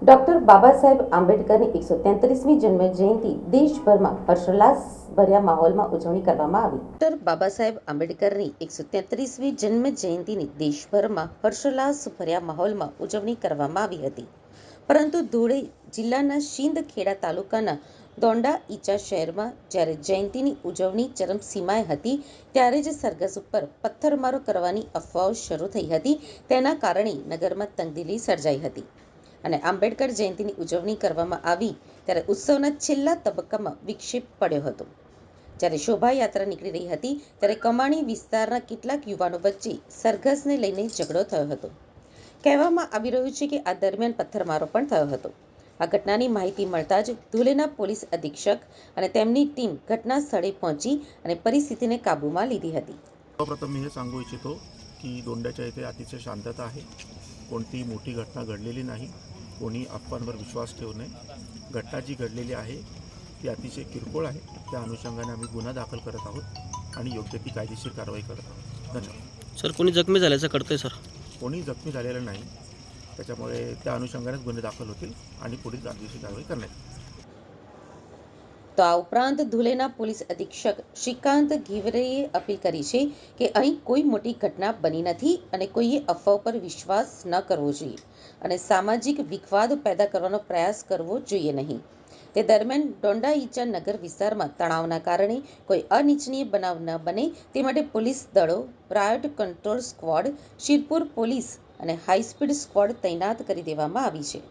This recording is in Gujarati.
બાબા સાહેબ આંબેડકરની એકસો તેત્રીસમી જન્મ જયંતિ દેશભરમાં હર્ષોલ્લાસભર્યા માહોલમાં ઉજવણી કરવામાં આવી. ડોક્ટર બાબા સાહેબ આંબેડકરની એકસો તેત્રીસમી જન્મ જયંતિની દેશભરમાં હર્ષોલ્લાસભર્યા માહોલમાં ઉજવણી કરવામાં આવી હતી. પરંતુ ધૂળે જિલ્લાના શિંદખેડા તાલુકાના દોંડા ઈચા શહેરમાં જ્યારે જયંતિની ઉજવણી ચરમસીમાએ હતી, ત્યારે જ સરઘસ ઉપર પથ્થરમારો કરવાની અફવાઓ શરૂ થઈ હતી. તેના કારણે નગરમાં તંગદિલી સર્જાઈ હતી. અને આંબેડકર જયંતિની ઉજવણી કરવામાં આવી ત્યારે ઉત્સવના છેલ્લા તબક્કામાં વિક્ષેપ પડ્યો હતો. જ્યારે શોભાયાત્રા નીકળી રહી હતી ત્યારે કમાણી વિસ્તારના કેટલાક યુવાનો વચ્ચે સરઘસને લઈને ઝઘડો થયો હતો. કહેવામાં આવી રહ્યું છે કે આ દરમિયાન પથ્થરમારો પણ થયો હતો. આ ઘટનાની માહિતી મળતા જ ધુલેના પોલીસ અધિક્ષક અને તેમની ટીમ ઘટના સ્થળે પહોંચી અને પરિસ્થિતિને काबूમાં લીધી હતી. सर्वप्रथम मी हे सांगू इच्छितो की दोंड्याच्या इथे अतिशय शांतता कोणतीही मोठी घटना घडलेली नाही. कोणी अफवांवर विश्वास ठेवू नये. घटना जी घडलेली आहे ती अतिशय किरकोळ आहे. त्या अनुषंगाने आम्ही गुन्हा दाखल करत आहोत आणि योग्य ती कायदेशीर कारवाई करत आहोत. धन्यवाद. सर कोणी जखमी झाल्याचं कळतंय सर? कोणी जखमी झालेलं नाही. त्याच्यामुळे त्या अनुषंगानेच गुन्हे दाखल होतील आणि पुढील कायदेशीर कारवाई करण्यात येईल. તો આ ઉપરાંત ધુલેના પોલીસ અધિક્ષક શ્રીકાંત ઘીવરેએ અપીલ કરી છે કે અહીં કોઈ મોટી ઘટના બની નથી અને કોઈએ અફવાઓ પર વિશ્વાસ ન કરવો જોઈએ અને સામાજિક વિખવાદ પેદા કરવાનો પ્રયાસ કરવો જોઈએ નહીં. તે દરમિયાન ડોંડા ઈચા નગર વિસ્તારમાં તણાવના કારણે કોઈ અનિચ્છનીય બનાવ ન બને તે માટે પોલીસ દળો riot control squad, Shirpur police અને હાઈસ્પીડ સ્ક્વોડ તૈનાત કરી દેવામાં આવી છે.